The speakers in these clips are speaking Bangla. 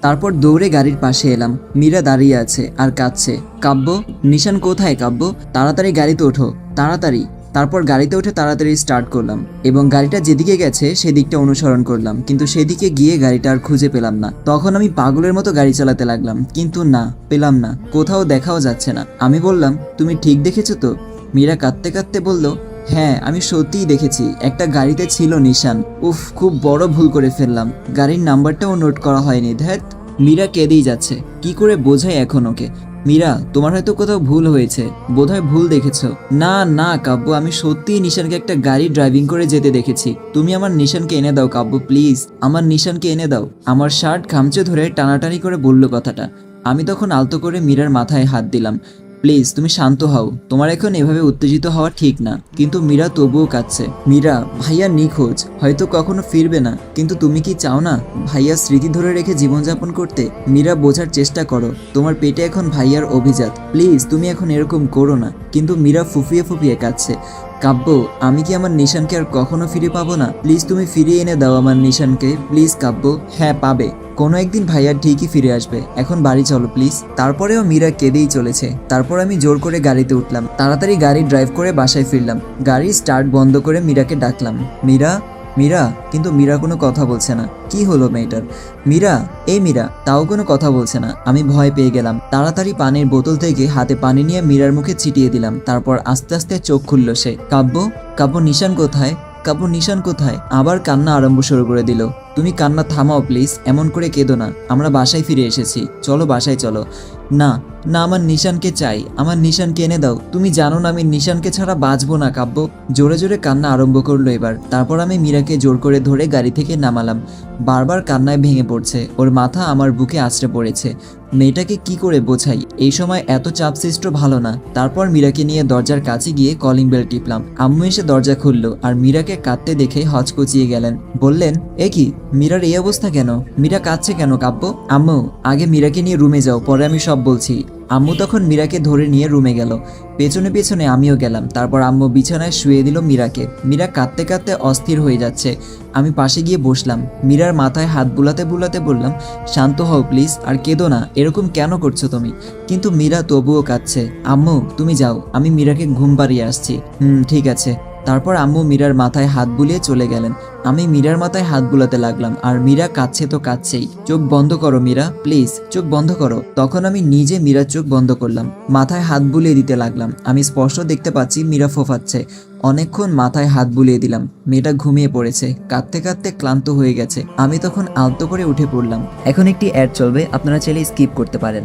তারপর দৌড়ে গাড়ির পাশে এলাম। মীরা দাঁড়িয়ে আছে আর কাঁদছে। কাব্য, নিশান কোথায় কাব্য? তাড়াতাড়ি গাড়িতে ওঠো। তাড়াতাড়ি। তারপর গাড়িতে উঠে তাড়াতাড়ি স্টার্ট করলাম এবং গাড়িটা যেদিকে গেছে সেদিকটা অনুসরণ করলাম। কিন্তু সেদিকে গিয়ে গাড়িটা আর খুঁজে পেলাম না। তখন আমি পাগলের মতো গাড়ি চালাতে লাগলাম। কিন্তু না, পেলাম না। কোথাও দেখাও যাচ্ছে না। আমি বললাম, তুমি ঠিক দেখেছ তো? মীরা কাঁদতে কাঁদতে বলল হ্যাঁ আমি সত্যিই দেখেছি। একটা গাড়িতে ছিল নিশান। উফ, খুব বড় ভুল করে ফেললাম। গাড়ির নাম্বারটাও নোট করা হয়নি। ধ্যাত মীরা কেঁদেই যাচ্ছে। কি করে বোঝাই এখন ওকে? মীরা, তোমার হয়তো কোথাও ভুল হয়েছে। বোধহয় ভুল দেখেছ। না না, কাব্য, আমি সত্যিই নিশানকে একটা গাড়ি ড্রাইভিং করে যেতে দেখেছি। তুমি আমার নিশানকে এনে দাও, কাব্য, প্লিজ। আমার নিশানকে এনে দাও। আমার শার্ট খামচে ধরে টানাটানি করে বলল কথাটা। আমি তখন আলতো করে মীরার মাথায় হাত দিলাম। প্লিজ, তুমি শান্ত হও। তোমার এখন এভাবে উত্তেজিত হওয়া ঠিক না। কিন্তু মীরা তবুও কাঁদছে। মীরা, ভাইয়া নিখোঁজ। হয়তো কখনো ফিরবে না। কিন্তু তুমি কি চাও না? ভাইয়া স্মৃতি ধরে রেখে জীবনযাপন করতে মীরা বোঝার চেষ্টা করো। তোমার পেটে এখন ভাইয়ার অভিজাত। প্লিজ, তুমি এখন এরকম করো না। কিন্তু মীরা ফুফিয়ে ফুফিয়ে কাঁদছে। কাব্য, আমি কি আমার নিশানকে আর কখনো ফিরে পাবো না? প্লিজ তুমি ফিরিয়ে এনে দাও আমার নিশানকে। প্লিজ কাব্য হ্যাঁ পাবে। কোনো একদিন ভাইয়া ঠিকই ফিরে আসবে। এখন বাড়ি চলো, প্লিজ। তারপরেও মীরা কেঁদেই চলেছে। তারপর আমি জোর করে গাড়িতে উঠলাম। তাড়াতাড়ি গাড়ি ড্রাইভ করে বাসায় ফিরলাম। গাড়ি স্টার্ট বন্ধ করে মীরাকে ডাকলাম। মীরা মীরা, কিন্তু মীরা কোনো কথা বলছে না। কি হলো মেয়েটার? মীরা, এই মীরা, তাও কোনো কথা বলছে না। আমি ভয় পেয়ে গেলাম। তাড়াতাড়ি পানির বোতল থেকে হাতে পানি নিয়ে মীরার মুখে ছিটিয়ে দিলাম। তারপর আস্তে আস্তে চোখ খুলল সে। কাব্য কাব্য নিশান কোথায়? কাব্য নিশান কোথায়? আবার কান্না আরম্ভ শুরু করে দিল। তুমি কান্না থামাও, প্লিজ। এমন করে কেঁদো না। আমরা বাসায় ফিরে এসেছি। চলো, বাসায় চলো। না না, আমার নিশানকে চাই। আমার নিশানকে এনে দাও। তুমি জানো না, আমি নিশানকে ছাড়া বাঁচবো না, কাব্য। জোরে জোরে কান্না আরম্ভ করল এবার। তারপর আমি মীরাকে জোর করে ধরে গাড়ি থেকে নামালাম। বারবার কান্নায় ভেঙে পড়ছে। ওর মাথা আমার বুকে আছড়ে পড়েছে। মেয়েটাকে কি করে বোঝাই? এই সময় এত চাপ সৃষ্ট ভালো না। তারপর মীরাকে নিয়ে দরজার কাছে গিয়ে কলিং বেল টিপলাম। আম্মু এসে দরজা খুলল আর মীরাকে কাঁদতে দেখে হচকচিয়ে গেলেন। বললেন, এ কি? মীরার এই অবস্থা কেন? মীরা কাঁদছে কেন কাব্য? আম্মু, আগে মীরাকে নিয়ে রুমে যাও, পরে আমি সব বলছি। আম্মু তখন মীরাকে ধরে নিয়ে রুমে গেল। পেছনে পেছনে আমিও গেলাম। তারপর আম্মু বিছানায় শুয়ে দিল মীরাকে। মীরা কাঁদতে কাঁদতে অস্থির হয়ে যাচ্ছে। আমি পাশে গিয়ে বসলাম। মীরার মাথায় হাত বুলাতে বুলাতে বললাম, শান্ত হও প্লিজ, আর কেঁদো না। এরকম কেন করছ তুমি? কিন্তু মীরা তবুও কাঁদছে, আম্মু, তুমি যাও। আমি মীরাকে ঘুম পাড়িয়ে আসছি। হুম, ঠিক আছে। তারপর আম্মু মীরার মাথায় হাত বুলিয়ে চলে গেলেন। আমি মীরার মাথায় হাত বুলাতে লাগলাম, আর মীরা কাঁদছে তো কাঁদছেই। চোখ বন্ধ করো মীরা, প্লিজ, চোখ বন্ধ করো। তখন আমি নিজে মীরার চোখ বন্ধ করলাম, মাথায় হাত বুলিয়ে দিতে লাগলাম। আমি স্পষ্ট দেখতে পাচ্ছি মীরা ফোফাচ্ছে। অনেকক্ষণ মাথায় হাত বুলিয়ে দিলাম, মেয়েটা ঘুমিয়ে পড়েছে, কাঁদতে কাঁদতে ক্লান্ত হয়ে গেছে। আমি তখন আলতো করে উঠে পড়লাম। এখন একটি অ্যাড চলবে, আপনারা চাইলে স্কিপ করতে পারেন।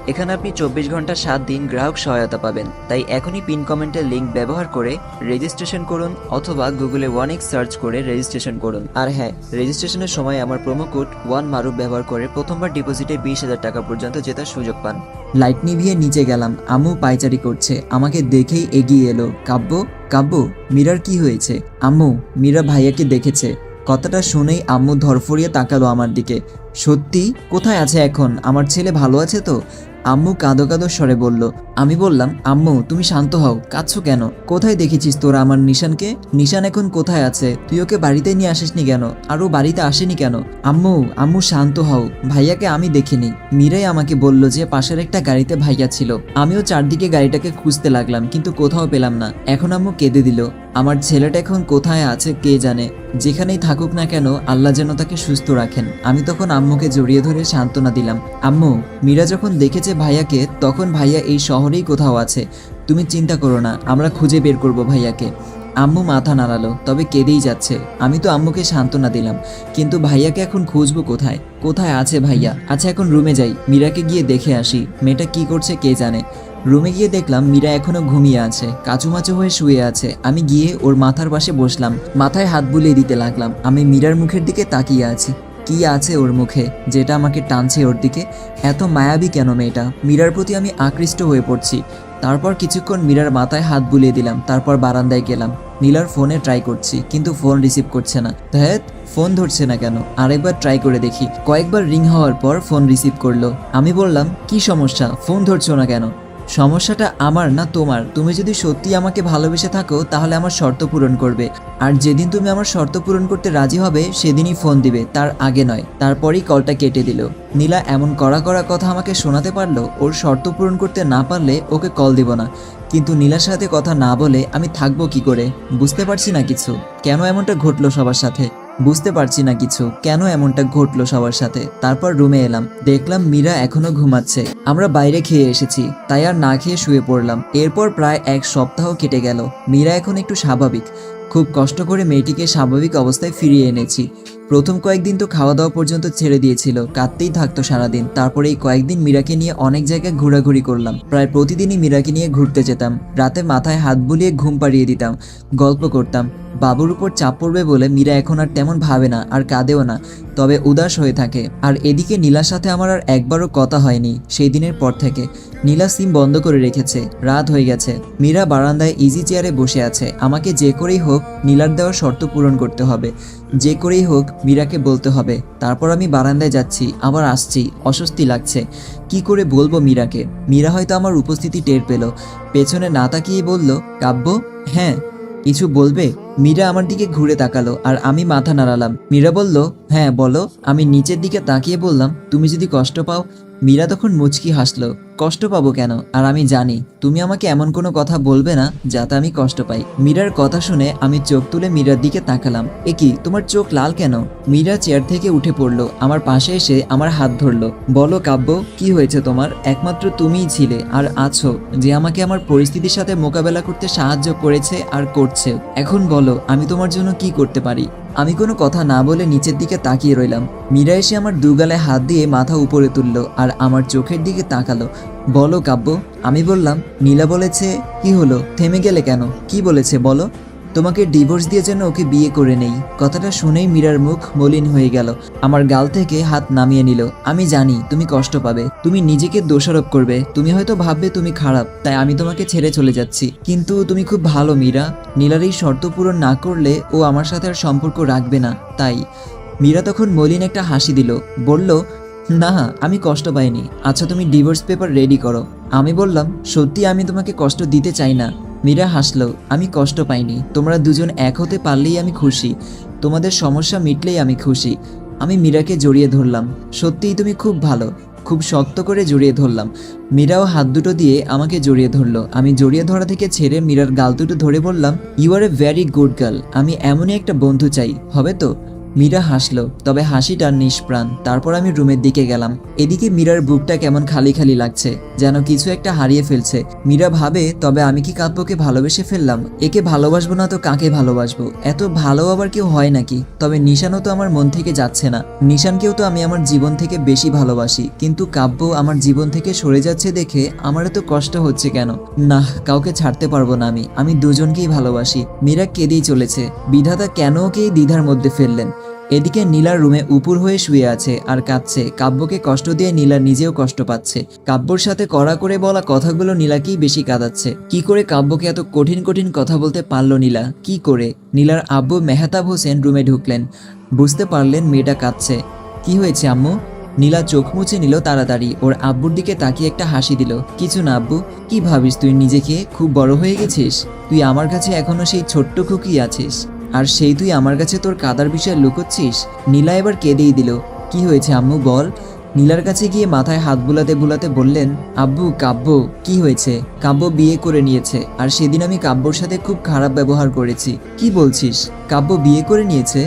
এখানে আপনি চব্বিশ ঘণ্টা সাত দিন গ্রাহক সহায়তা পাবেন। তাই এখনই পিন কমেন্টের লিঙ্ক ব্যবহার করে রেজিস্ট্রেশন করুন অথবা গুগলে ওয়ান এক্স সার্চ করে রেজিস্ট্রেশন করুন। আর হ্যাঁ রেজিস্ট্রেশনের সময় আমার প্রোমো কোড ওয়ান মারুফ ব্যবহার করে প্রথমবার ডিপোজিটে বিশ হাজার টাকা পর্যন্ত জেতার সুযোগ পান। লাইট নিভিয়ে নিচে গেলাম আম্মু পাইচারি করছে, আমাকে দেখেই এগিয়ে এলো। কাব্য কাব্য, মীরার কি হয়েছে? আম্মু, মীরা ভাইয়াকে দেখেছে। কথাটা শুনেই আম্মু ধরফরিয়ে তাকালো আমার দিকে। সত্যি? কোথায় আছে এখন? আমার ছেলে ভালো আছে তো? আম্মু কাঁদো কাঁদো স্বরে বলল, আমি বললাম, আম্মু, তুমি শান্ত হও, কাঁদছো কেন? কোথায় দেখেছিস তোরা আমার নিশানকে? নিশান এখন কোথায় আছে? তুই ওকে বাড়িতে নিয়ে আসিসনি কেন? আর ও বাড়িতে আসেনি কেন? আম্মু আম্মু শান্ত হও, ভাইয়াকে আমি দেখিনি। মীরাই আমাকে বলল যে পাশের একটা গাড়িতে ভাইয়া ছিল। আমিও চারদিকে গাড়িটাকে খুঁজতে লাগলাম, কিন্তু কোথাও পেলাম না। এখন আম্মু কেঁদে দিল। আমার ছেলেটা এখন কোথায় আছে কে জানে? যেখানেই থাকুক না কেন, আল্লাহ যেন তাকে সুস্থ রাখেন। আমি তখন আম্মুকে জড়িয়ে ধরে সান্ত্বনা দিলাম। আম্মু, মীরা যখন দেখেছে ভাইয়াকে, তখন ভাইয়া এই শহরেই কোথাও আছে। তুমি চিন্তা করো না, আমরা খুঁজে বের করব ভাইয়াকে। আম্মু মাথা নাড়ালো, তবে কেঁদেই যাচ্ছে। আমি তো আম্মুকে সান্ত্বনা দিলাম। কিন্তু ভাইয়াকে এখন খুঁজবো কোথায়? কোথায় আছে ভাইয়া? আচ্ছা এখন রুমে যাই। মীরাকে গিয়ে দেখে আসি। মেয়েটা কি করছে কে জানে? রুমে গিয়ে দেখলাম মীরা এখনও ঘুমিয়ে আছে, কাচুমাচু হয়ে শুয়ে আছে। আমি গিয়ে ওর মাথার পাশে বসলাম, মাথায় হাত বুলিয়ে দিতে লাগলাম। আমি মীরার মুখের দিকে তাকিয়ে আছি। কি আছে ওর মুখে, যেটা আমাকে টানছে ওর দিকে? এত মায়াবী কেন মেয়েটা? মীরার প্রতি আমি আকৃষ্ট হয়ে পড়ছি। তারপর কিছুক্ষণ মীরার মাথায় হাত বুলিয়ে দিলাম, তারপর বারান্দায় গেলাম। নীলার ফোনে ট্রাই করছি, কিন্তু ফোন রিসিভ করছে না। ধ্যাত ফোন ধরছে না কেন? আরেকবার ট্রাই করে দেখি। কয়েকবার রিং হওয়ার পর ফোন রিসিভ করল। আমি বললাম, কি সমস্যা? ফোন ধরছো না কেন? সমস্যাটা আমার না তোমার? তুমি যদি সত্যি আমাকে ভালোবেসে থাকো, তাহলে আমার শর্ত পূরণ করবে। আর যেদিন তুমি আমার শর্ত পূরণ করতে রাজি হবে, সেদিনই ফোন দিবে, তার আগে নয়। তারপরেই কলটা কেটে দিল। নীলা এমন কড়া কড়া কথা আমাকে শোনাতে পারল, ওর শর্ত পূরণ করতে না পারলে ওকে কল দিব না। কিন্তু নীলার সাথে কথা না বলে আমি থাকব কি করে? বুঝতে পারছি না কিছু। কেন এমনটা ঘটলো সবার সাথে? বুঝতে পারছি না কিছু। কেন এমনটা ঘটলো সবার সাথে? তারপর রুমে এলাম। দেখলাম মীরা এখনও ঘুমাচ্ছে। আমরা বাইরে খেয়ে এসেছি। তাই আর না খেয়ে শুয়ে পড়লাম। এরপর প্রায় এক সপ্তাহ কেটে গেল। মীরা এখন একটু স্বাভাবিক। খুব কষ্ট করে মেয়েটিকে স্বাভাবিক অবস্থায় ফিরিয়ে এনেছি। প্রথম কয়েকদিন তো খাওয়া দাওয়া পর্যন্ত ছেড়ে দিয়েছিল। কাঁদতেই থাকতো সারাদিন। তারপরে এই কয়েকদিন মীরাকে নিয়ে অনেক জায়গায় ঘোরাঘুরি করলাম। প্রায় প্রতিদিনই মীরাকে নিয়ে ঘুরতে যেতাম। রাতে মাথায় হাত বুলিয়ে ঘুম পাড়িয়ে দিতাম। গল্প করতাম। বাবুর উপর চাপ পড়বে বলে মীরা এখন আর তেমন ভাবে না আর কাঁদেও না, তবে উদাস হয়ে থাকে। আর এদিকে নীলার সাথে আমার আর একবারও কথা হয়নি, সেই দিনের পর থেকে। নীলা সিম বন্ধ করে রেখেছে, রাত হয়ে গেছে। মীরা বারান্দায় ইজি চেয়ারে বসে আছে। আমাকে যে করেই হোক, নীলার দেওয়ার শর্ত পূরণ করতে হবে। যে করেই হোক, মীরাকে বলতে হবে। তারপর আমি বারান্দায় যাচ্ছি, আবার আসছি, অস্বস্তি লাগছে। কি করে বলব মীরাকে? মীরা হয়তো আমার উপস্থিতি টের পেল। পেছনে না তাকিয়ে বলল, কাব্য হ্যাঁ কিছু বলবে? মীরা আমার দিকে ঘুরে তাকালো আর আমি মাথা নাড়ালাম। মীরা বলল হ্যাঁ বলো। আমি নিচের দিকে তাকিয়ে বললাম, তুমি যদি কষ্ট পাও? মীরা তখন মুচকি হাসলো, কষ্ট পাবো কেন? আর আমি জানি, তুমি আমাকে এমন কোনো কথা বলবে না যাতে আমি কষ্ট পাই। মীরার কথা শুনে আমি চোখ তুলে মীরার দিকে তাকালাম। এ কি, তোমার চোখ লাল কেন? মীরা চেয়ার থেকে উঠে পড়ল, আমার পাশে এসে আমার হাত ধরলো। বলো কাব্য, কি হয়েছে তোমার? একমাত্র তুমিই ছিলে আর আছো, যে আমাকে আমার পরিস্থিতির সাথে মোকাবেলা করতে সাহায্য করেছে আর করছে। এখন বলো আমি তোমার জন্য কি করতে পারি? আমি কোনো কথা না বলে নিচের দিকে তাকিয়ে রইলাম। মীরা এসে আমার দুগালে হাত দিয়ে মাথা উপরে তুলল আর আমার চোখের দিকে তাকালো। বলো কাব্য, আমি বললাম, নীলা বলেছে, কি হলো? থেমে গেলে কেন? কি বলেছে বলো? তোমাকে ডিভোর্স দিয়ে যেন ওকে বিয়ে করে নেই। কথাটা শুনেই মীরার মুখ মলিন হয়ে গেল। আমার গাল থেকে হাত নামিয়ে নিল। আমি জানি তুমি কষ্ট পাবে। তুমি নিজেকে দোষারোপ করবে। তুমি হয়তো ভাববে তুমি খারাপ, তাই আমি তোমাকে ছেড়ে চলে যাচ্ছি। কিন্তু তুমি খুব ভালো, মীরা। নীলার এই শর্ত পূরণ না করলে ও আমার সাথে আর সম্পর্ক রাখবে না। তাই মীরা তখন মলিন একটা হাসি দিল। বলল, না, আমি কষ্ট পাইনি। আচ্ছা তুমি ডিভোর্স পেপার রেডি করো। আমি বললাম, সত্যি আমি তোমাকে কষ্ট দিতে চাই না। মীরা হাসলো, আমি কষ্ট পাইনি। তোমরা দুজন এক হতে পারলেই আমি খুশি। তোমাদের সমস্যা মিটলেই আমি খুশি। আমি মীরাকে জড়িয়ে ধরলাম। সত্যিই তুমি খুব ভালো। খুব শক্ত করে জড়িয়ে ধরলাম। মীরাও হাত দুটো দিয়ে আমাকে জড়িয়ে ধরলো। আমি জড়িয়ে ধরা থেকে ছেড়ে মীরার গাল দুটো ধরে বললাম you are a very good girl আমি এমনই একটা বন্ধু চাই। হবে তো? মীরা হাসলো, তবে হাসিটা নিষ্প্রাণ। তারপর আমি রুমের দিকে গেলাম। এদিকে মীরার বুকটা কেমন খালি খালি লাগছে, যেন কিছু একটা হারিয়ে ফেলছে। মীরা ভাবে, তবে আমি কি কাব্যকে ভালোবেসে ফেললাম? একে ভালোবাসবো না তো কাকে ভালোবাসবো? এত ভালো আবার কেউ হয় নাকি? তবে নিশানও তো আমার মন থেকে যাচ্ছে না। নিশানকেও তো আমি আমার জীবন থেকে বেশি ভালোবাসি। কিন্তু কাব্য আমার জীবন থেকে সরে যাচ্ছে দেখে আমার এত কষ্ট হচ্ছে কেন? না কাউকে ছাড়তে পারব না আমি। আমি দুজনকেই ভালোবাসি। মীরা কেঁদেই চলেছে। বিধাতা কেন ওকে এই দ্বিধার মধ্যে ফেললেন? এদিকে নীলার রুমে উপুর হয়ে শুয়ে আছে আর কাঁদছে। কাব্যকে কষ্ট দিয়ে নীলা নিজেও কষ্ট পাচ্ছে। কাব্যর সাথে কড়া করে বলা কথাগুলো নীলাকেই বেশি কাঁদাচ্ছে। কি করে কাব্যকে এত কঠিন কঠিন কথা বলতে পারল নীলা? কি করে? নীলার আব্বু মেহতাব হোসেন রুমে ঢুকলেন। বুঝতে পারলেন মেয়েটা কাঁদছে। কি হয়েছে আম্মু? নীলা চোখ মুছে নিল তাড়াতাড়ি। ওর আব্বুর দিকে তাকিয়ে একটা হাসি দিল। কিছু না আব্বু, কি ভাবিস তুই নিজেকে? খুব বড় হয়ে গেছিস। তুই আমার কাছে এখনও সেই ছোট্ট খুকি আছিস। আর সেই তুই আমার কাছে তোর কাদার বিষয়ে লুকোচ্ছিস? নীলা এবার কেঁদেই দিল। কি হয়েছে আম্মু বল? নীলার কাছে গিয়ে মাথায় হাত বুলাতে বুলাতে বললেন, আব্বু, কাব্য, কি হয়েছে? কাব্য বিয়ে করে নিয়েছে, আর সেদিন আমি কাব্যর সাথে খুব খারাপ ব্যবহার করেছি। কি বলছিস? কাব্য বিয়ে করে নিয়েছে?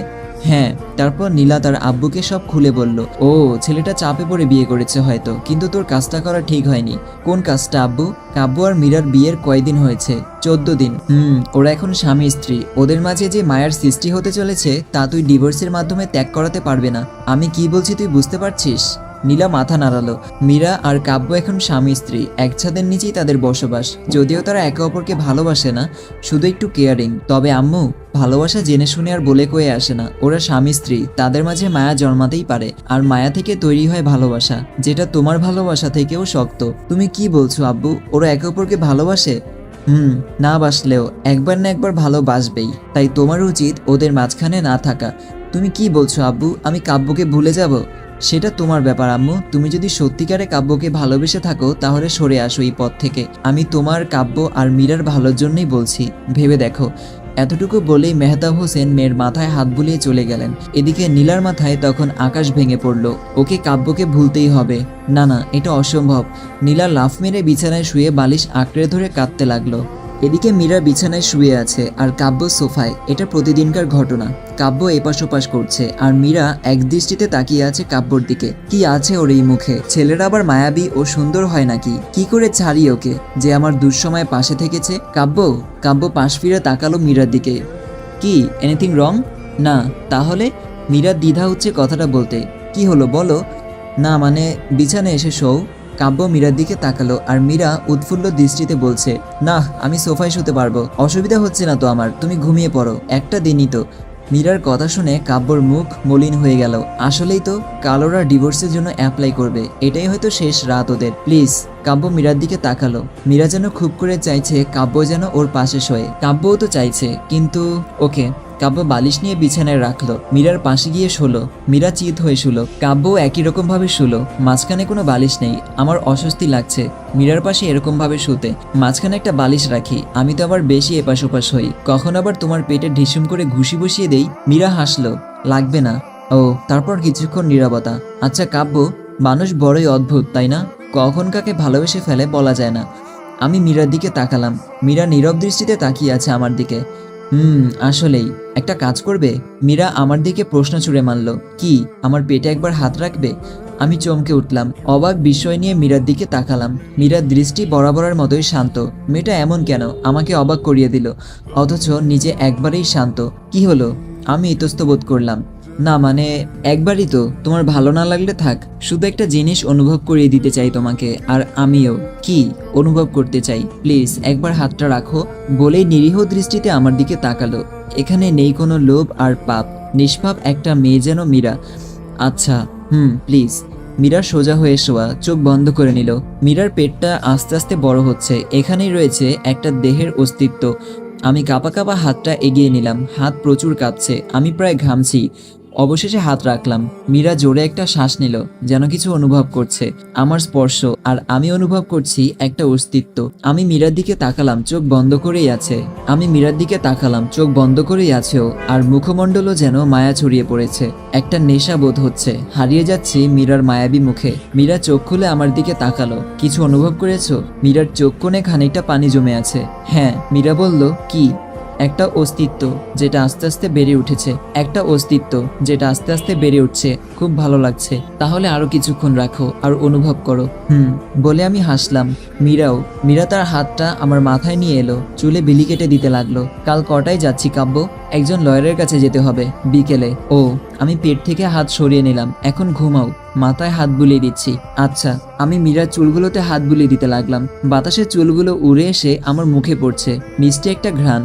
হ্যাঁ তারপর নীলা তার আব্বুকে সব খুলে বলল, ও, ছেলেটা চাপে পড়ে বিয়ে করেছে হয়তো, কিন্তু তোর কাজটা করা ঠিক হয়নি। কোন কাজটা, আব্বু? কাব্য আর মীরার বিয়ের কয়দিন হয়েছে? চোদ্দ দিন। হুম, ওরা এখন স্বামী স্ত্রী। ওদের মাঝে যে মায়ার সৃষ্টি হতে চলেছে, তা তুই ডিভোর্সের মাধ্যমে ত্যাগ করাতে পারবে না। আমি কি বলছি তুই বুঝতে পারছিস? নীলা মাথা নাড়ালো। মীরা আর কাব্য এখন স্বামী স্ত্রী, এক ছাদের নিচেই তাদের বসবাস। যদিও তারা একে অপরকে ভালোবাসে না, শুধু একটু কেয়ারিং তবে আম্মু, ভালোবাসা জেনে শুনে আর বলে কয়ে আসে না। ওরা স্বামী স্ত্রী, তাদের মাঝে মায়া জন্মাতেই পারে। আর মায়া থেকে তৈরি হয় ভালোবাসা, যেটা তোমার ভালোবাসা থেকেও শক্ত। তুমি কি বলছো আব্বু, ওরা একে অপরকে ভালোবাসে? হুম, না বাসলেও, একবার না একবার ভালোবাসবেই তাই তোমার উচিত ওদের মাঝখানে না থাকা। তুমি কি বলছো আব্বু, আমি কাব্যকে ভুলে যাব? সেটা তোমার ব্যাপার, আম্মু। তুমি যদি সত্যিকারে কাব্যকে ভালোবেসে থাকো, তাহলে সরে আসো এই পথ থেকে। আমি তোমার কাব্য আর মীরার ভালোর জন্যই বলছি। ভেবে দেখো। এতটুকু বলেই মেহতাব হোসেন মেয়ের মাথায় হাত বুলিয়ে চলে গেলেন। এদিকে নীলার মাথায় তখন আকাশ ভেঙে পড়ল। ওকে কাব্যকে ভুলতেই হবে। না না, এটা অসম্ভব। নীলা লাফ মেরে বিছানায় শুয়ে বালিশ আঁকড়ে ধরে কাঁদতে লাগল। এদিকে মীরা বিছানায় শুয়ে আছে আর কাব্য সোফায়। এটা প্রতিদিনকার ঘটনা। কাব্য এপাশ ওপাশ করছে আর মীরা এক দৃষ্টিতে তাকিয়ে আছে কাব্যর দিকে। কি আছে ওর এই মুখে? ছেলেরা আবার মায়াবী ও সুন্দর হয় নাকি? কি করে ছাড়ি ওকে? যে আমার দুঃসময় পাশে থেকেছে। কাব্য? কাব্য পাশ ফিরে তাকালো মীরার দিকে। কি? এনিথিং রং না, তাহলে? মীরা দ্বিধা হচ্ছে কথাটা বলতে। কি হলো বলো? না মানে বিছানায় এসে শোও। কাব্য মীরার দিকে তাকালো আর মীরা উৎফুল্ল দৃষ্টিতে বলছে না আমি সোফায় শুতে পারব। অসুবিধা হচ্ছে না তো আমার, তুমি ঘুমিয়ে পড়ো। একটা দিনই তো। মীরার কথা শুনে কাব্যর মুখ মলিন হয়ে গেল। আসলেই তো কালোরা ডিভোর্সের জন্য অ্যাপ্লাই করবে। এটাই হয়তো শেষ রাত ওদের। প্লিজ, কাব্য মীরার দিকে তাকালো। মীরা যেন খুব করে চাইছে কাব্য যেন ওর পাশে শোয়ে। কাব্যও তো চাইছে, কিন্তু, ওকে কাব্য বালিশ নিয়ে বিছানায় রাখল। মীরার পাশে গিয়ে শুলো। মীরা চিত হয়ে শুলো। কাব্য একই রকম ভাবে শুলো। মাঝখানে কোনো বালিশ নেই। আমার অস্বস্তি লাগছে। মীরার পাশে এরকম ভাবে শুতে। মাঝখানে একটা বালিশ রাখি। আমি তো আবার বেশি এপাশ ওপাশ হই। কখন আবার তোমার পেটে ঢিসুম করে ঘুষি বসিয়ে দেই? মীরা হাসলো। লাগবে না। ও, তারপর কিছুক্ষণ নীরবতা। আচ্ছা কাব্য, মানুষ বড়ই অদ্ভুত, তাই না? কখন কাকে ভালোবেসে ফেলে বলা যায় না। আমি মীরার দিকে তাকালাম। মীরা নীরব দৃষ্টিতে তাকিয়ে আছে আমার দিকে। হুম, আসলেই। একটা কাজ করবে? মীরা আমার দিকে প্রশ্ন ছুড়ে মানলো কি, আমার পেটে একবার হাত রাখবে? আমি চমকে উঠলাম, অবাক বিষয় নিয়ে মীরার দিকে তাকালাম। মীরার দৃষ্টি বরাবরের মতোই শান্ত। মেয়েটা এমন কেন? আমাকে অবাক করিয়ে দিল। অথচ নিজে একবারেই শান্ত। কি হলো? আমি ইতস্তবোধ করলাম। না মানে একবারই তো। তোমার ভালো না লাগলে থাক, শুধু একটা জিনিস অনুভব করিয়ে দিতে চাই তোমাকে, আর আমিও। কি? অনুভব করতে চাই। প্লিজ, একবার হাতটা রাখো, বলেই নিরীহ দৃষ্টিতে আমার দিকে তাকালো। এখানে নেই কোনো লোভ আর পাপ। নিষ্পাপ একটা মেয়ে যেন মীরা। আচ্ছা হুম, প্লিজ। মীরা সোজা হয়ে শোয়া, চোখ বন্ধ করে নিল। মীরার পেটটা আস্তে আস্তে বড় হচ্ছে। এখানেই রয়েছে একটা দেহের অস্তিত্ব। আমি কাপা কাপা হাতটা এগিয়ে নিলাম। হাত প্রচুর কাঁপছে। আমি প্রায় ঘামছি। অবশেষে হাত রাখলাম। মীরা জোরে একটা শ্বাস নিল, যেন কিছু অনুভব করছে। আমার স্পর্শ, আর আমি অনুভব করছি একটা অস্তিত্ব। আমি মীরার দিকে তাকালাম, চোখ বন্ধ করেই আছে। আমি মীরার দিকে তাকালাম, চোখ বন্ধ করেই আছেও আর মুখমণ্ডলও যেন মায়া ছড়িয়ে পড়েছে। একটা নেশা বোধ হচ্ছে। হারিয়ে যাচ্ছি মীরার মায়াবী মুখে। মীরা চোখ খুলে আমার দিকে তাকালো। কিছু অনুভব করেছ? মীরার চোখ কোণে খানিকটা পানি জমে আছে। হ্যাঁ মীরা বলল, কি? একটা অস্তিত্ব যেটা আস্তে আস্তে বেড়ে উঠেছে, একটা অস্তিত্ব যেটা আস্তে আস্তে বেড়ে উঠছে, খুব ভালো লাগছে। তাহলে আরও কিছুক্ষণ রাখো আর অনুভব করো। হুম, বলে আমি হাসলাম। মীরাও, মীরা তার হাতটা আমার মাথায় নিয়ে এলো, চুলে বিলি কেটে দিতে লাগল। কাল কটায় যাচ্ছি কাব্য? একজন লয়ারের কাছে যেতে হবে, বিকেলে। ও, আমি পেট থেকে হাত সরিয়ে নিলাম, এখন ঘুমাও। মাথায় হাত বুলিয়ে দিচ্ছি। আচ্ছা আমি মীরার চুলগুলোতে হাত বুলিয়ে দিতে লাগলাম। বাতাসে চুলগুলো উড়ে এসে আমার মুখে পড়ছে। মিষ্টি একটা ঘ্রাণ।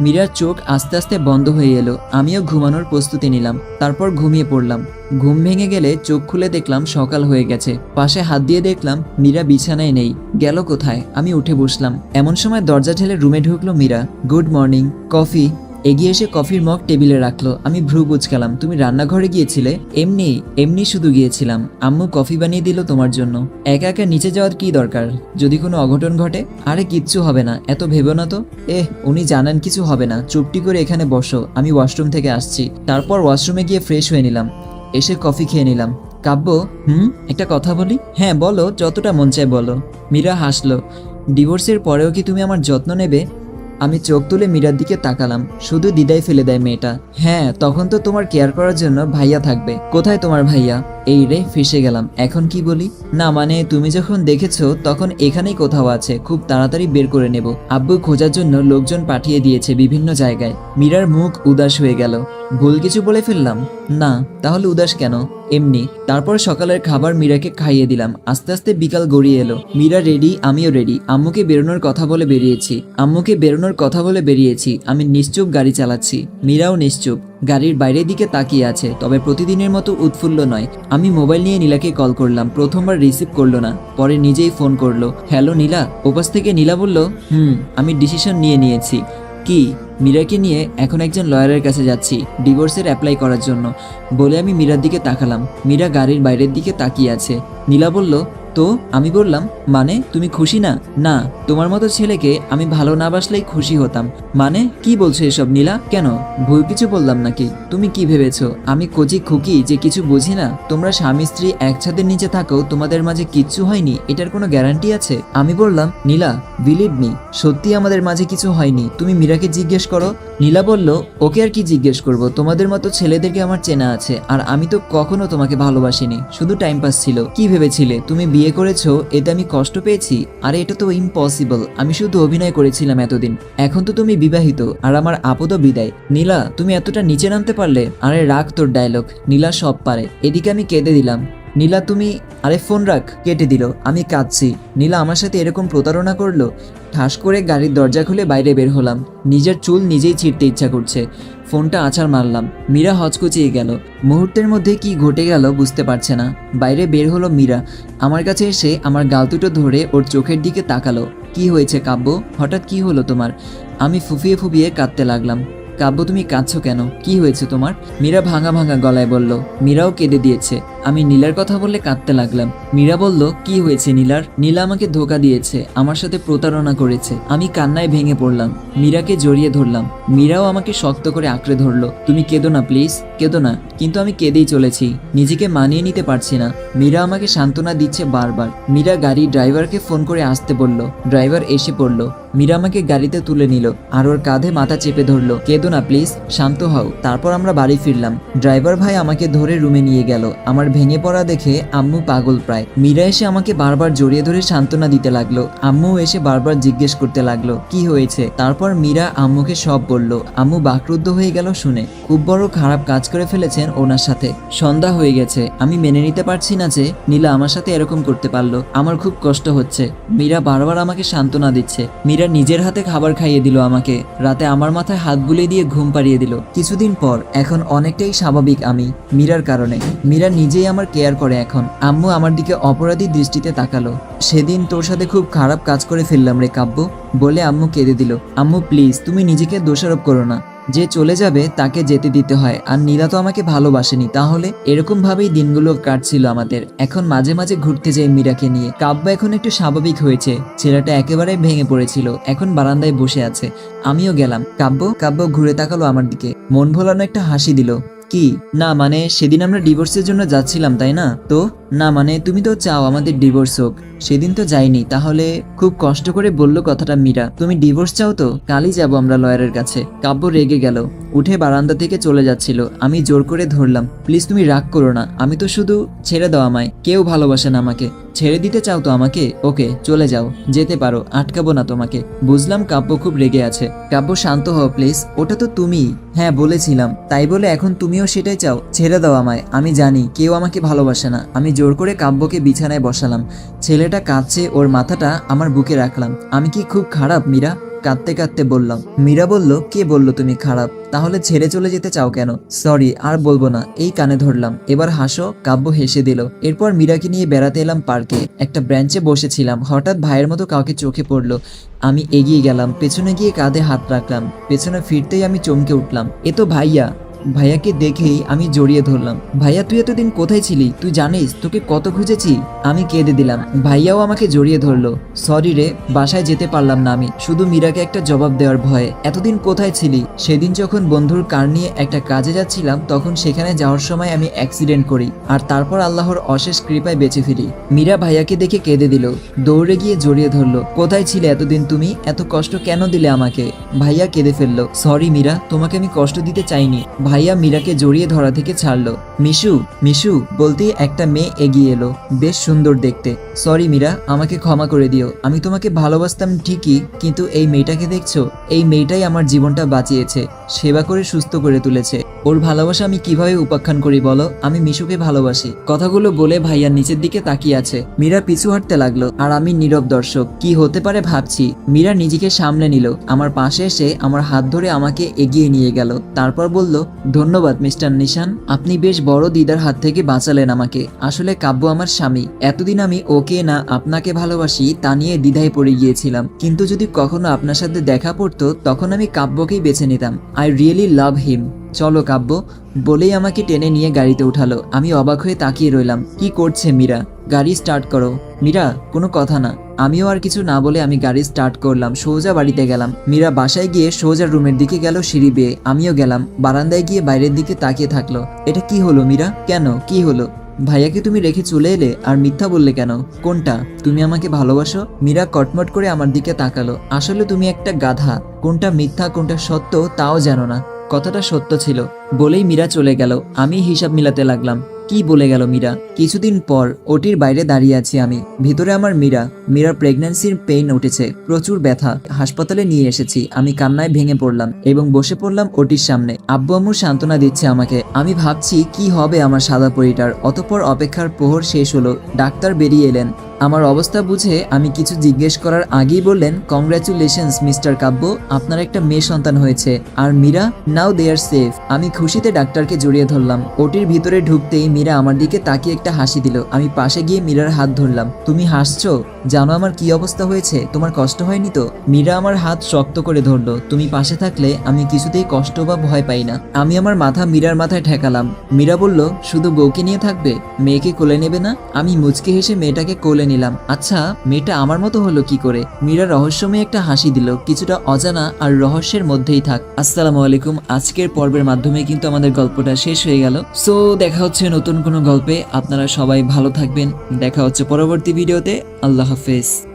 মীরার চোখ আস্তে আস্তে বন্ধ হয়ে এলো। আমিও ঘুমানোর প্রস্তুতি নিলাম। তারপর ঘুমিয়ে পড়লাম। ঘুম ভেঙে গেলে চোখ খুলে দেখলাম সকাল হয়ে গেছে। পাশে হাত দিয়ে দেখলাম মীরা বিছানায় নেই। গেল কোথায়? আমি উঠে বসলাম। এমন সময় দরজা ঠেলে রুমে ঢুকলো মীরা। Good morning. কফি? এগিয়ে এসে কফির মগ টেবিলে রাখল। আমি ভ্রু কুচকালাম তুমি রান্নাঘরে গিয়েছিলে? এমনি এমনি শুধু গিয়েছিলাম। আম্মু কফি বানিয়ে দিল তোমার জন্য। একা একা নিচে যাওয়ার কি দরকার? যদি কোনো অঘটন ঘটে? আরে কিচ্ছু হবে না। এত ভেবো না তো? এহ, উনি জানেন কিছু হবে না। চুপটি করে এখানে বসো। আমি ওয়াশরুম থেকে আসছি। তারপর ওয়াশরুমে গিয়ে ফ্রেশ হয়ে নিলাম। এসে কফি খেয়ে নিলাম। কাব্য, হুম? একটা কথা বলি? হ্যাঁ বলো। যতটা মন চায় বলো। মীরা হাসলো। ডিভোর্সের পরেও কি তুমি আমার যত্ন নেবে? আমি চোখ তুলে মীরার দিকে তাকালাম, শুধু দিদাই ফেলে দেয় মেয়েটা। হ্যাঁ তখন তো তোমার কেয়ার করার জন্য ভাইয়া থাকবে। কোথায় তোমার ভাইয়া? এই রে, ফেসে গেলাম। এখন কি বলি? না মানে তুমি যখন দেখেছ, তখন এখানেই কোথাও আছে। খুব তাড়াতাড়ি বের করে নেব। আব্বু খোঁজার জন্য লোকজন পাঠিয়ে দিয়েছে বিভিন্ন জায়গায়। মীরার মুখ উদাস হয়ে গেল। ভুল কিছু বলে ফেললাম? না, তাহলে উদাস কেন? এমনি, তারপর সকালের খাবার মীরাকে খাইয়ে দিলাম। আস্তে আস্তে বিকাল গড়িয়ে এলো। মীরা রেডি আমিও রেডি আম্মুকে বেরোনোর কথা বলে বেরিয়েছি। আম্মুকে বেরোনোর কথা বলে বেরিয়েছি। আমি নিশ্চুপ গাড়ি চালাচ্ছি। মীরাও নিশ্চুপ। গাড়ির বাইরের দিকে তাকিয়ে আছে, তবে প্রতিদিনের মতো উৎফুল্ল নয়। আমি মোবাইল নিয়ে নীলাকে কল করলাম। প্রথমবার রিসিভ করল না। পরে নিজেই ফোন করল। হ্যালো নীলা? ওপাশ থেকে নীলা বলল, হুম, আমি ডিসিশন নিয়ে নিয়েছি। কি? মীরাকে নিয়ে এখন একজন লয়ারের কাছে যাচ্ছি ডিভোর্সের অ্যাপ্লাই করার জন্য। বলে আমি মীরার দিকে তাকালাম। মীরা গাড়ির বাইরের দিকে তাকিয়ে আছে। নীলা বলল তো আমি বললাম মানে তুমি খুশি না? না, তোমার মতো ছেলেকে আমি ভালো না বাসলেই খুশি হতাম। মানে কি বলছো এসব নীলা? কেন? ভুল কিছু বললাম নাকি? তুমি কি ভেবেছো? আমি কচি খুকি যে কিছু বুঝি না? তোমরা স্বামী স্ত্রী এক ছাদের নিচে থাকো, তোমাদের মাঝে কিচ্ছু হয়নি? এটার কোনো গ্যারান্টি আছে? আমি বললাম, নীলা বিলিভ মি সত্যি আমাদের মাঝে কিছু হয়নি। তুমি মীরাকে জিজ্ঞেস করো। নীলা বলল, ওকে আর কি জিজ্ঞেস করব? তোমাদের মতো ছেলেদেরকে আমার চেনা আছে, আর আমি তো কখনো তোমাকে ভালোবাসিনি। শুধু টাইম পাস ছিল। কি ভেবেছিলে? তুমি বিয়ে করেছ এতে আমি কষ্ট পেয়েছি, আরে এটা তো ইম্পসিবল আমি শুধু অভিনয় করেছিলাম এতদিন। এখন তো তুমি বিবাহিত, আর আমার আপদও বিদায়। নীলা, তুমি এতটা নিচে নামতে পারলে, আরে রাখ তোর ডায়লগ নীলা সব পারে, এদিকে আমি কেঁদে দিলাম। নীলা, তুমি, আরে ফোন রাখ, কেটে দিল, আমি কাঁদছি। নীলা আমার সাথে এরকম প্রতারণা করল, ঠাস করে গাড়ির দরজা খুলে বাইরে বের হলাম, নিজের চুল নিজেই ছিঁড়তে ইচ্ছা করছে। ফোনটা আছার মারলাম। মীরা হচকুচিয়ে গেল। মুহূর্তের মধ্যে কি ঘটে গেল বুঝতে পারছে না। বাইরে বের হলো মীরা। আমার কাছে এসে আমার গাল দুটো ধরে ওর চোখের দিকে তাকালো। কি হয়েছে কাব্য? হঠাৎ কি হলো তোমার? আমি ফুফিয়ে ফুফিয়ে কাঁদতে লাগলাম। কাব্য, তুমি কাঁদছো কেন? কি হয়েছে তোমার? মীরা ভাঙা ভাঙা গলায় বলল। মীরাও কেঁদে দিয়েছে। আমি নীলার কথা বললে কাঁদতে লাগলাম। মীরা বলল, কি হয়েছে নীলার? নীলা আমাকে ধোকা দিয়েছে, আমার সাথে প্রতারণা করেছে। আমি কান্নায় ভেঙে পড়লাম, মীরাকে জড়িয়ে ধরলাম। মীরাও আমাকে শক্ত করে আঁকড়ে ধরলো, তুমি কেঁদো না, প্লিজ, কেঁদো না। কিন্তু আমি কেঁদেই চলেছি, নিজেকে মানিয়ে নিতে পারছি না। মীরা আমাকে সান্ত্বনা দিচ্ছে বারবার। মীরা গাড়ি ড্রাইভারকে ফোন করে আসতে বলল, ড্রাইভার এসে পড়ল। মীরা আমাকে গাড়িতে তুলে নিল, আর ওর কাঁধে মাথা চেপে ধরলো, কেঁদো না, প্লিজ, শান্ত হও। তারপর আমরা বাড়ি ফিরলাম। ড্রাইভার ভাই আমাকে ধরে রুমে নিয়ে গেল। আমার ভেঙে পড়া দেখে আম্মু পাগল প্রায়। মীরা এসে আমাকে বারবার জড়িয়ে ধরে সান্ত্বনা দিতে লাগল। আম্মু এসে বারবার জিজ্ঞেস করতে লাগল, কি হয়েছে? তারপর মীরা আম্মুকে সব বলল। আম্মু বাকরুদ্ধ হয়ে গেল শুনে। খুব বড় খারাপ কাজ করে ফেলেছেন ওনার সাথে। সন্ধ্যা হয়ে গেছে। আমি মেনে নিতে পারছি না যে নীলা আমার সাথে এরকম করতে পারল। আমার খুব কষ্ট হচ্ছে। মীরা বারবার আমাকে সান্ত্বনা দিচ্ছে। মীরা নিজের হাতে খাবার খাইয়ে দিল আমাকে। রাতে আমার মাথায় হাত বুলিয়ে দিয়ে ঘুম পাড়িয়ে দিল। কিছুদিন পর, এখন অনেকটাই স্বাভাবিক আমি, মীরার কারণে। মীরা নিজেই আমার কেয়ার করে এখন। আম্মু আমার দিকে অপরাধী দৃষ্টিতে তাকালো। সেদিন তোর সাথে খুব খারাপ কাজ করে ফেললাম রে কাব্য বলে আম্মু কেঁদে দিল। আম্মু প্লিজ তুমি নিজেকে দোষারোপ করো না। যে চলে যাবে, তাকে যেতে দিতে হয়। আর নীলা তো আমাকে ভালোবাসেনি, তাহলে এরকম ভাবেই দিনগুলো কাটছিল আমাদের। এখন মাঝে মাঝে ঘুরতে যাই মীরাকে নিয়ে। কাব্য এখন একটু স্বাভাবিক হয়েছে। ছেলেটা একেবারে ভেঙে পড়েছিল। এখন বারান্দায় বসে আছে। আমিও গেলাম। কাব্য কাব্য ঘুরে তাকালো আমার দিকে। মন ভোলানো একটা হাসি দিল। কি? না মানে সেদিন আমরা ডিভোর্সের জন্য যাচ্ছিলাম, তাই না? তো, না মানে তুমি তো চাও আমাদের ডিভোর্স হোক। সেদিন তো যাইনি, তাহলে খুব কষ্ট করে বলল কথাটা মীরা। তুমি ডিভোর্স চাও তো? কালই যাব আমরা লয়ারের কাছে। কাব্য রেগে গেল। উঠে বারান্দা থেকে চলে যাচ্ছিল। আমি জোর করে ধরলাম, প্লিজ তুমি রাগ করো না। আমি তো শুধু ছেড়ে দাও আমায়। কেউ ভালোবাসে না আমাকে। ছেড়ে দিতে চাও তো আমাকে? ওকে, চলে যাও। যেতে পারো, আটকাবো না তোমাকে। বুঝলাম কাব্য খুব রেগে আছে। কাব্য, শান্ত হও, প্লিজ। ওটা তো তুমি হ্যাঁ বলেছিলাম। তাই বলে এখন তুমিও সেটাই চাও? ছেড়ে দাও আমায়। আমি জানি, কেউ আমাকে ভালোবাসে না। আমি জোর করে কাব্যকে বিছানায় বসালাম। ছেলেটা কাঁদছে, ওর মাথাটা আমার বুকে রাখলাম। আমি কি খুব খারাপ, মীরা? কাঁদতে কাঁদতে বললাম, মীরা বলল, কে বলল তুমি খারাপ? তাহলে ছেড়ে চলে যেতে চাও কেন? সরি, আর বলব না। এই কানে ধরলাম। এবার হাসো, কাব্য হেসে দিল। এরপর মীরাকে নিয়ে বেড়াতে এলাম পার্কে। একটা ব্রাঞ্চে বসেছিলাম। হঠাৎ ভাইয়ের মতো কাউকে চোখে পড়ল। আমি এগিয়ে গেলাম। পেছনে গিয়ে কাঁধে হাত রাখলাম। পেছনে ফিরতেই আমি চমকে উঠলাম। এ তো ভাইয়া। ভাইয়াকে দেখেই আমি জড়িয়ে ধরলাম। ভাইয়া, তুই এতদিন কোথায় ছিলি? তুই জানিস, তোকে কত খুঁজেছি? আমি কেঁদে দিলাম। ভাইয়াও আমাকে জড়িয়ে ধরলো। সরি রে, বাসায় যেতে পারলাম না আমি। শুধু মীরাকে একটা জবাব দেওয়ার ভয়ে। এতদিন কোথায় ছিলি? সেদিন যখন বন্ধুর কার নিয়ে একটা কাজে যাচ্ছিলাম, তখন সেখানে যাওয়ার সময় আমি অ্যাক্সিডেন্ট করি, আর তারপর আল্লাহর অশেষ কৃপায় বেঁচে ফিরি। মীরা ভাইয়াকে দেখে কেঁদে দিল। দৌড়ে গিয়ে জড়িয়ে ধরলো। কোথায় ছিলে এতদিন তুমি? এত কষ্ট কেন দিলে আমাকে? ভাইয়া কেঁদে ফেলল। সরি মীরা, তোমাকে আমি কষ্ট দিতে চাইনি। ভাইয়া মীরাকে জড়িয়ে ধরা থেকে ছাড়লো। মিশু মিশু, বলতেই একটা মেয়ে এগিয়ে এলো। বেশ সুন্দর দেখতে। সরি মীরা, আমাকে ক্ষমা করে দিও। আমি তোমাকে ভালোবাসতাম ঠিকই, কিন্তু এই মেয়েটাকে দেখছ? এই মেয়েটাই আমার জীবনটা বাঁচিয়েছে। সেবা করে সুস্থ করে তুলেছে। ওর ভালোবাসা আমি কীভাবে উপাখ্যান করি বলো? আমি মিশুকে ভালোবাসি। কথাগুলো বলে ভাইয়া নিচের দিকে তাকিয়ে আছে। মীরা পিছু হাঁটতে লাগল। আর আমি নীরব দর্শক। কি হতে পারে ভাবছি। মীরা নিজেকে সামলে নিল। আমার পাশে এসে আমার হাত ধরে আমাকে এগিয়ে নিয়ে গেল। তারপর বলল, ধন্যবাদ, মিস্টার নিশান। আপনি বেশ বড় দিদার হাত থেকে বাঁচালেন আমাকে। আসলে কাব্য আমার স্বামী। এতদিন আমি ওকে না আপনাকে ভালোবাসি তা নিয়ে দ্বিধায় পড়ে গিয়েছিলাম। কিন্তু যদি কখনো আপনার সাথে দেখা পড়তো, তখন আমি কাব্যকেই বেছে নিতাম। আই রিয়েলি লাভ হিম চলো কাব্য, বলেই আমাকে টেনে নিয়ে গাড়িতে উঠালো। আমি অবাক হয়ে তাকিয়ে রইলাম, কি করছে মীরা? গাড়ি স্টার্ট করো। মীরা, কোনো কথা না। আমিও আর কিছু না বলে আমি গাড়ি স্টার্ট করলাম, সোজা বাড়িতে গেলাম। মীরা বাসায় গিয়ে সোজা রুমের দিকে গেল সিঁড়ি বেয়ে। আমিও গেলাম, বারান্দায় গিয়ে বাইরের দিকে তাকিয়ে থাকল। এটা কি হলো মীরা? কেন? কি হলো? ভাইয়াকে তুমি রেখে চলে এলে, আর মিথ্যা বললে কেন? কোনটা? তুমি আমাকে ভালোবাসো? মীরা কটমট করে আমার দিকে তাকালো। আসলে তুমি একটা গাধা। কোনটা মিথ্যা, কোনটা সত্য, তাও জানো না। কথাটা সত্য ছিল, বলেই মীরা চলে গেল। আমি হিসাব মিলাতে লাগলাম। কি বলে গেল মীরা? কিছুদিন পর ওটির বাইরে দাঁড়িয়ে আছি আমি। ভিতরে আমার মীরা। মীরার প্রেগন্যান্সির পেইন উঠেছে। প্রচুর ব্যথা। হাসপাতালে নিয়ে এসেছি। আমি কান্নায় ভেঙে পড়লাম এবং বসে পড়লাম ওটির সামনে। আব্বু আম্মু সান্ত্বনা দিচ্ছে আমাকে। আমি ভাবছি, কি হবে আমার সাদা পরিটার? অতপর অপেক্ষার প্রহর শেষ হলো। ডাক্তার বেরিয়ে এলেন। আমার অবস্থা বুঝে আমি কিছু জিজ্ঞেস করার আগেই বললেন কংগ্রাচুলেশনস মিস্টার কাব্য, আপনার একটা মেয়ে সন্তান হয়েছে। আর মীরা নাও দে আর সেফ আমি খুশিতে ডাক্তারকে জড়িয়ে ধরলাম। ওটির ভিতরে ঢুকতেই মীরা আমার দিকে তাকিয়ে একটা হাসি দিল। আমি পাশে গিয়ে মীরার হাত ধরলাম। তুমি হাসছো? জানো আমার কি অবস্থা হয়েছে? তোমার কষ্ট হয়নি তো? মীরা আমার হাত শক্ত করে ধরলো। তুমি পাশে থাকলে আমি কিছুতেই কষ্ট বা ভয় পাই না। আমি আমার মাথা মীরার মাথায় ঠেকালাম। মীরা বলল, শুধু বউকে নিয়ে থাকবে? মেয়েকে কোলে নেবে না? আমি মুচকে হেসে মেয়েটাকে কোলে নিলাম। আচ্ছা মেয়েটা আমার মতো হলো কি করে? মীরা রহস্যময় একটা হাসি দিল। কিছুটা অজানা আর রহস্যের মধ্যেই থাক। আসসালামু আলাইকুম। আজকের পর্বের মাধ্যমে কিন্তু আমাদের গল্পটা শেষ হয়ে গেল। সো, দেখা হচ্ছে নতুন কোনো গল্পে। আপনারা সবাই ভালো থাকবেন। দেখা হচ্ছে পরবর্তী ভিডিওতে। আল্লাহ হাফেজ।